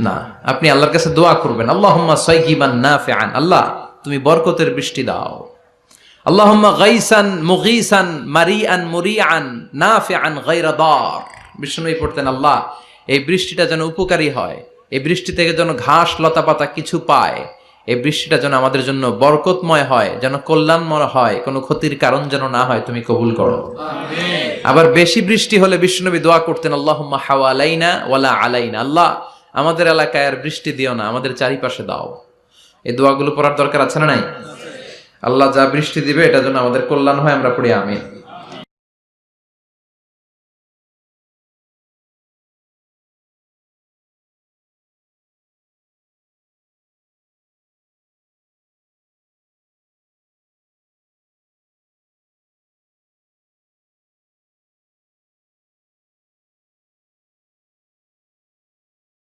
না, আপনি আল্লাহর কাছে দোয়া করবেন। আল্লাহ নাফিআন। আল্লাহ, তুমি বরকতের বৃষ্টি দাও। গাইসান দার। বিষ্ণুই পড়তেন, আল্লাহ, এই বৃষ্টিটা যেন উপকারী হয়। এই বৃষ্টি থেকে যেন ঘাস লতা পাতা কিছু পায়। এই বৃষ্টিটা যেন আমাদের জন্য বরকতময় হয় যেন কল্যাণময় হয় কোনো ক্ষতির কারণ যেন না হয় তুমি কবুল করো। আবার বেশি বৃষ্টি হলে বিষ্ণুনবী দোয়া করতেন আল্লাহুম্মা হাওয়ালাইনা ওয়ালা আলাইনা। আল্লাহ আমাদের এলাকায় আর বৃষ্টি দিও না আমাদের চারিপাশে দাও। এই দোয়াগুলো পড়ার দরকার আছে না নাই? আল্লাহ যা বৃষ্টি দিবে এটা যেন আমাদের কল্যাণ হয় আমরা পড়ি আমিন।